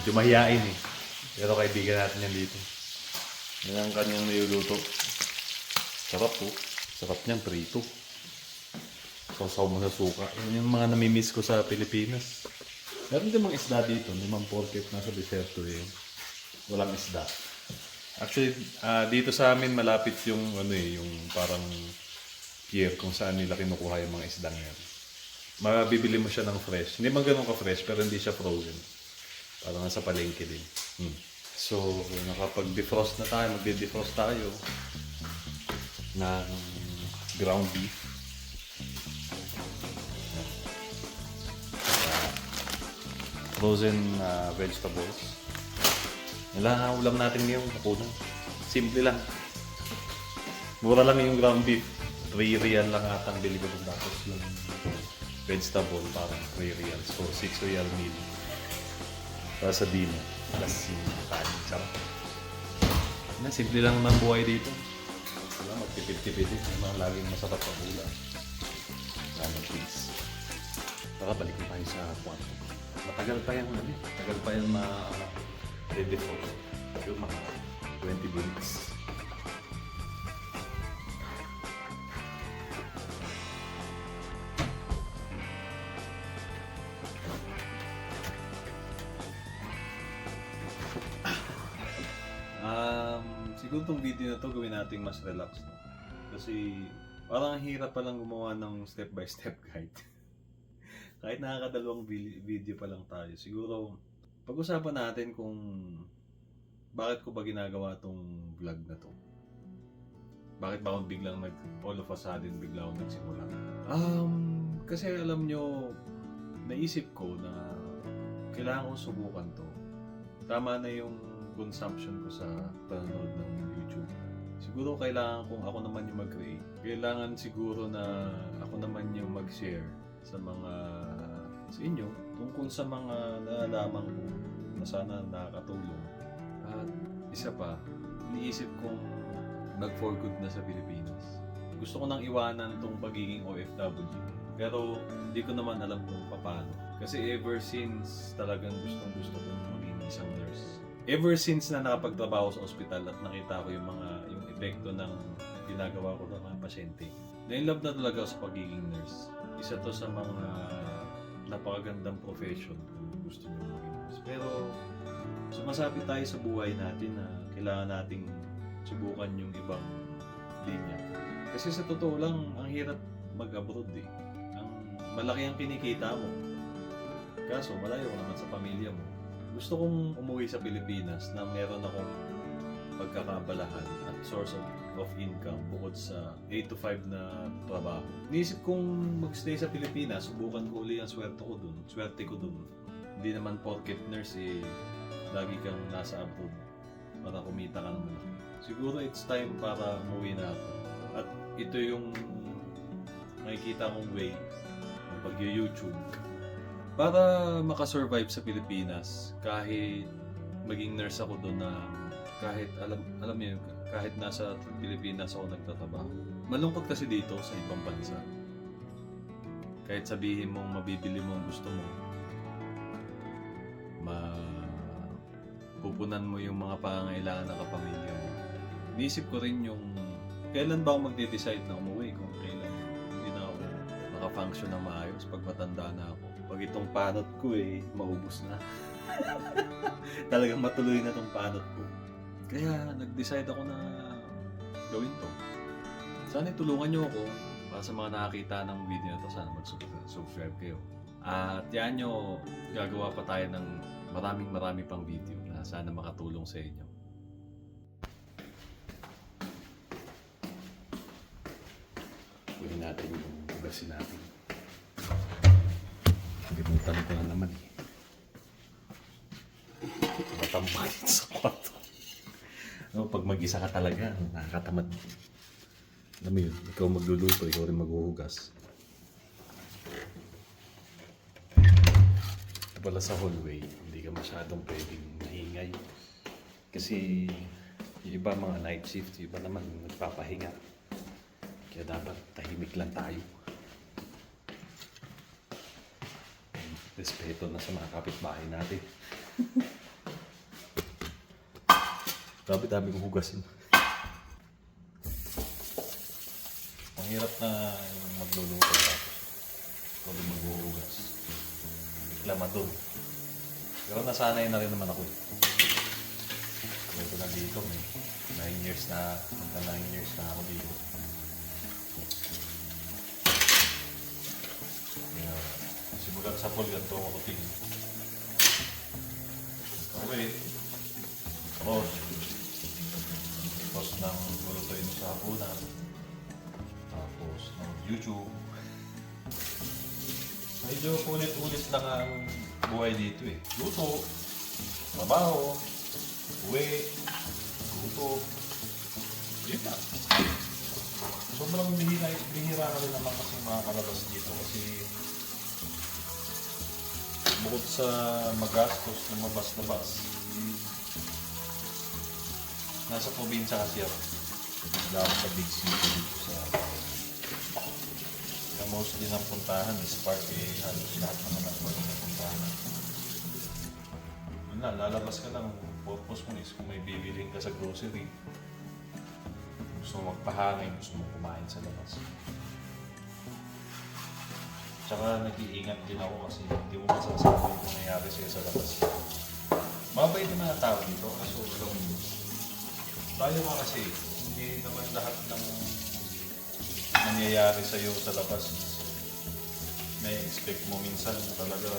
Medyo mahihain eh. Pero kaibigan natin yan dito. Yan ang kanyang niluluto. Sarap po. Sarap niyan, prito. Sausaw mo sa suka. Yan yung mga namimiss ko sa Pilipinas. Meron din mga isda dito. Hindi man porket nasa deserto eh. Walang isda. Actually, ah, dito sa amin malapit yung ano eh, yung parang pier kung saan nila kinukuha yung mga isdang yan. Mabibili mo siya ng fresh. Hindi man ganun ka-fresh, pero hindi siya frozen. Parang nasa palengke din. Hmm. So, nakapag-defrost na tayo, magde-defrost tayo ng ground beef. Saka frozen ah, vegetables. Yan lang ang ulam natin ngayon, kapunan. Simple lang. Mura lang yung ground beef. 3 real lang atang bili ko dun. Tapos yung vegetable, parang 3 real. So, 6 real meal. Para sa dino. Plus yung kanin. Sarap. Na, simple lang naman buhay dito. Wala, magtipid-tipid. May mga laging masarap ang ulam. Sana please. Baka balik na tayo sa kwarto. Matagal pa yan, ano eh. Matagal pa yan ma... ready for yung mga 20 minutes. Tong video na to gawin nating mas relax. No? Kasi parang ang hirap palang gumawa ng step by step guide. Kahit nakakadalawang vi- video pa lang tayo. Siguro pag-usapan natin kung bakit ko ba ginagawa tong vlog na to. Bakit ba ako biglang nag all of a sudden bigla akong nagsimula? Um, kasi alam nyo, naisip ko na kailangan kong subukan to. Tama na yung consumption ko sa panonood ng YouTube. Siguro kailangan kung ako naman yung mag-create. Kailangan siguro na ako naman yung mag-share sa mga sa inyo tungkol sa mga nalalaman ko na sana nakakatulong. At isa pa, iniisip kong nag-for good na sa Pilipinas. Gusto ko nang iwanan tong pagiging OFW. Pero hindi ko naman alam kung paano. Kasi ever since talagang gustong gusto kong maging isang nurse. Ever since na nakapagtrabaho sa ospital at nakita ko yung mga yung epekto ng ginagawa ko ng mga pasyente. Na-inlove na talaga ako sa pagiging nurse. Isa to sa mga napakagandang profession kung gusto nyo maging nurse. Pero sumasabi tayo sa buhay natin na kailangan nating subukan yung ibang linya. Kasi sa totoo lang, ang hirap mag-abroad eh. Ang malaki ang kinikita mo. Kaso malayo ka naman sa pamilya mo. Gusto kong umuwi sa Pilipinas na meron akong pagkakabalahan at source of, of income bukod sa 8 to 5 na trabaho. Niisip kong magstay sa Pilipinas, subukan ko uli ang swerte ko dun. Swerte ko dun. Hindi naman porket nurse eh, lagi kang nasa abroad para kumita ka ng malaki. Siguro it's time para umuwi na ako. At ito yung nakikita kong way ng pag-YouTube para makasurvive sa Pilipinas kahit maging nurse ako doon na kahit alam alam yun, kahit nasa Pilipinas ako nagtatrabaho. Malungkot kasi dito sa ibang bansa. Kahit sabihin mong mabibili mo ang gusto mo, ma pupunan mo yung mga pangangailangan ng kapamilya mo. Niisip ko rin yung kailan ba ako magde-decide na umuwi kung kailan hindi na ako naka-function na maayos pag matanda na ako. Pag itong panot ko eh, maubos na. Talagang matuloy na itong panot ko. Kaya nag-decide ako na gawin to. Sana tulungan nyo ako para sa mga nakakita ng video na to. Sana mag-subscribe kayo. At yan nyo, gagawa pa tayo ng maraming marami pang video na sana makatulong sa inyo. Kunin natin yung ugasin natin. Kalimutan ko na naman eh. Matambalit sa kwarto. No, pag mag-isa ka talaga, nakakatamad. Alam mo yun, ikaw magluluto, ikaw rin maghuhugas. Ito sa hallway, hindi ka masyadong pwedeng maingay. Kasi yung iba mga night shift, yung iba naman nagpapahinga. Kaya dapat tahimik lang tayo. Respeto na sa mga kapitbahay natin. Dami-dami kong hugasin. Ang hirap na magluluto tapos din maghuhugas. Reklamador. Pero nasanay na rin naman ako eh. Ito na dito, may 9 years na, magka 9 years na ako dito. Kaya, simulat sa pool, ganito ako tingin. Okay. Tapos, tapos ng lulutuin sa hapunan. Tapos ng YouTube. Medyo ulit-ulit lang ang buhay dito eh. Luto, trabaho, uwi, luto. Yun lang. Sobrang bihira, bihira ka rin naman kasi makakalabas dito kasi bukod sa magastos lumabas-labas, nasa probinsya kasi ako. Wala ako sa big city dito sa na mostly ng puntahan is park eh, halos lahat naman ang pwede na puntahan. Yun lang, lalabas ka lang, purpose mo is kung may bibilin ka sa grocery, gusto mo magpahangin, gusto mo kumain sa labas. Tsaka nag-iingat din ako kasi hindi mo masasabi kung nangyayari sa'yo sa labas. Mabait yung mga tao dito kasi alam mo, tayo nga kasi, hindi naman lahat ng nangyayari sa'yo sa labas may expect mo minsan talaga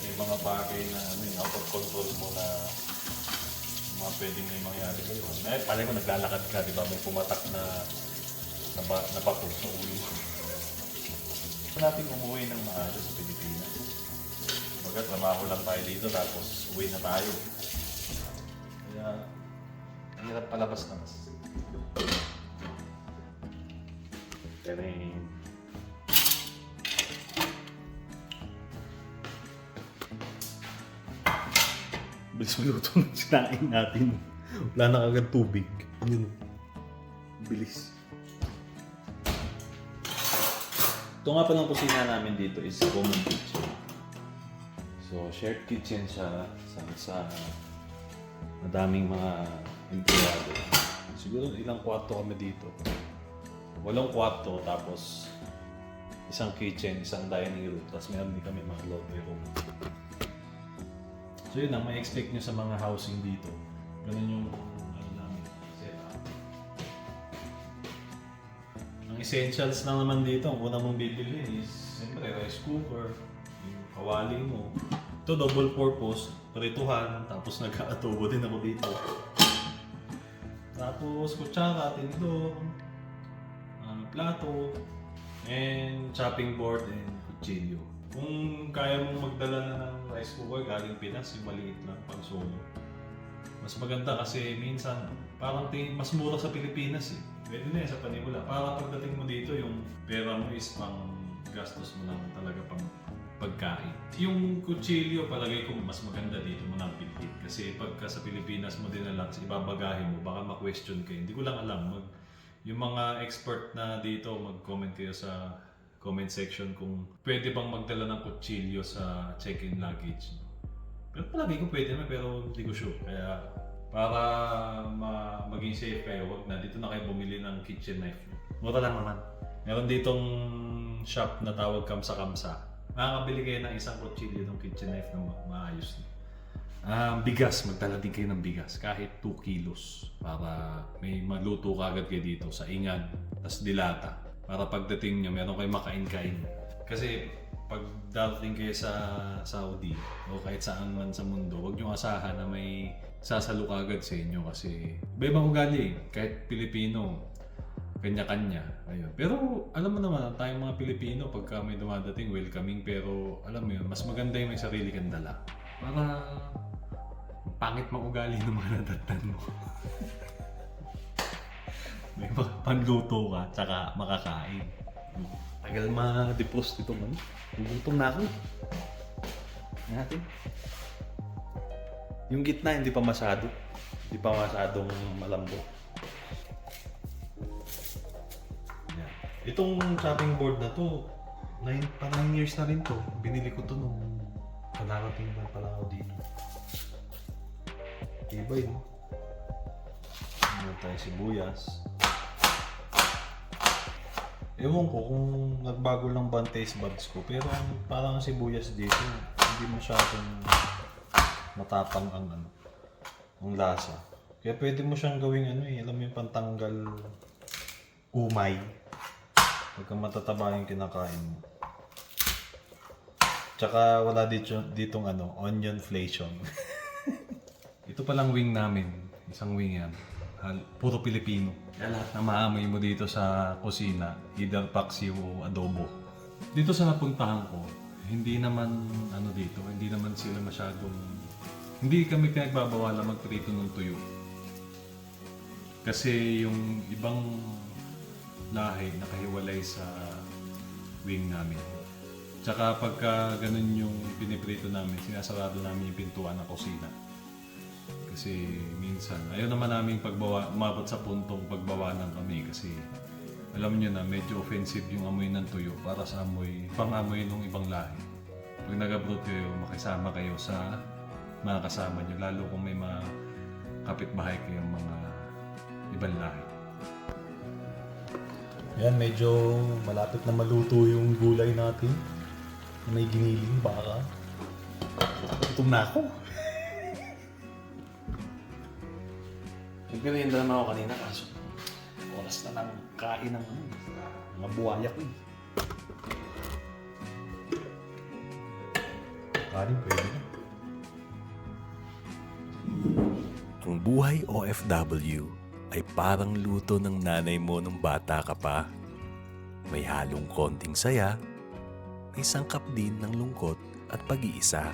may mga bagay na ano, yun, out of control mo na mga pwedeng may mangyari sa'yo. Palay mo naglalakad ka, di ba? May pumatak na na, na ulo mo. Gusto natin umuwi ng maayos sa Pilipinas. Baga, trabaho lang tayo dito tapos uwi na tayo. Kaya, ang hirap palabas na mas. Galing. Bilis maluto ng sinain natin. Wala na kagad tubig. Yun. Bilis. Ito nga palang kusina namin dito is common kitchen. So, shared kitchen siya sa, sa madaming mga empleyado. Siguro ilang kwarto kami dito. Walong kwarto, tapos isang kitchen, isang dining room, tapos meron din kami mga laundry room. So yun ang may expect nyo sa mga housing dito. Ganun yung essentials lang naman dito, ang una mong bibili is siyempre rice cooker, yung kawali mo. Ito double purpose, prituhan, tapos nagkakatubo din ako dito. Tapos kutsara, tindor, ah, plato, and chopping board and kutsilyo. Kung kaya mong magdala na ng rice cooker galing Pinas, yung maliit lang pang solo. Mas maganda kasi minsan parang mas mura sa Pilipinas eh. Pwede na yan sa panimula. Para pagdating mo dito, yung pera mo is pang gastos mo lang talaga pang pagkain. Yung kutsilyo, palagay ko mas maganda dito mo nang pilhit. Kasi pagka sa Pilipinas mo din lang, ibabagahin mo, baka ma-question kayo. Hindi ko lang alam. Mag, yung mga expert na dito, mag-comment kayo sa comment section kung pwede bang magdala ng kutsilyo sa check-in luggage. Pero palagi ko pwede na, pero hindi ko sure. Kaya para ma maging safe kayo, wag na. Dito na kayo bumili ng kitchen knife. Mura lang naman. Meron ditong shop na tawag Kamsa Kamsa. Makakabili kayo ng isang kutsilyo ng kitchen knife na ma- maayos na. Ah, bigas, magdala din kayo ng bigas kahit 2 kilos para may maluto ka agad kayo dito sa ingan, tas dilata. Para pagdating nyo, meron kayo makain-kain. Kasi pag darating kayo sa Saudi o kahit saan man sa mundo, huwag nyo asahan na may sasalo agad sa inyo kasi iba-ibang ugali eh. Kahit Pilipino, kanya-kanya. Ayun. Pero alam mo naman, tayong mga Pilipino, pagka may dumadating, welcoming. Pero alam mo yun, mas maganda yung may sarili kang dala. Para pangit mang ugali ng mga nadatnan mo. may mga panluto ka, tsaka makakain. Tagal ma-deposit ito man. Gugutom na ako. Tingnan Natin. Yung gitna, hindi pa masyado. Hindi pa masyadong malambot. Yan. Itong chopping board na to, nine, pa 9 years na rin to. Binili ko to nung kadarating na pala ako dito. Iba yun. Meron tayong sibuyas. Ewan ko kung nagbago lang ba ang taste buds ko. Pero ang parang ang sibuyas dito, hindi masyadong matapang ang ano, ang lasa. Kaya pwede mo siyang gawing ano eh, alam mo yung pantanggal umay. Pagka matataba yung kinakain mo. Tsaka wala dito, ditong ano, onion flation. Ito palang wing namin. Isang wing yan. Puro Pilipino. Kaya lahat na maamoy mo dito sa kusina, either paksiw o adobo. Dito sa napuntahan ko, hindi naman ano dito, hindi naman sila masyadong hindi kami pinagbabawala magprito ng tuyo. Kasi yung ibang lahi nakahiwalay sa wing namin. Tsaka pagka ganun yung piniprito namin, sinasarado namin yung pintuan ng kusina. Kasi minsan, ayaw naman namin pagbawa, umabot sa puntong pagbawanan kami kasi alam nyo na medyo offensive yung amoy ng tuyo para sa amoy, pang-amoy ng ibang lahi. Pag nag-abroad kayo, makisama kayo sa mga kasama nyo, lalo kung may mga kapitbahay kayong mga ibang lahi. Yan, medyo malapit na maluto yung gulay natin. May giniling baka. Gutom na ako. Nagmerienda naman ako kanina kaso oras na ng kain ng ano, mga buhaya ko eh. Kanin pwede na. Ang buhay OFW ay parang luto ng nanay mo nung bata ka pa. May halong konting saya, may sangkap din ng lungkot at pag-iisa.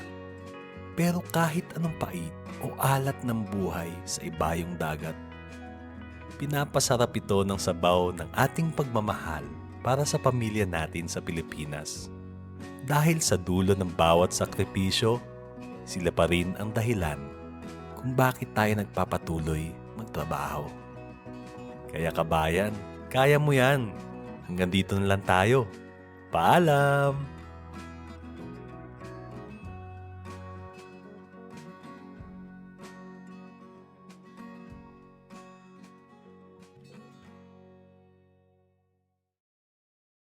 Pero kahit anong pait o alat ng buhay sa ibayong dagat, pinapasarap ito ng sabaw ng ating pagmamahal para sa pamilya natin sa Pilipinas. Dahil sa dulo ng bawat sakripisyo, sila pa rin ang dahilan kung bakit tayo nagpapatuloy magtrabaho. Kaya kabayan, kaya mo yan. Hanggang dito na lang tayo. Paalam!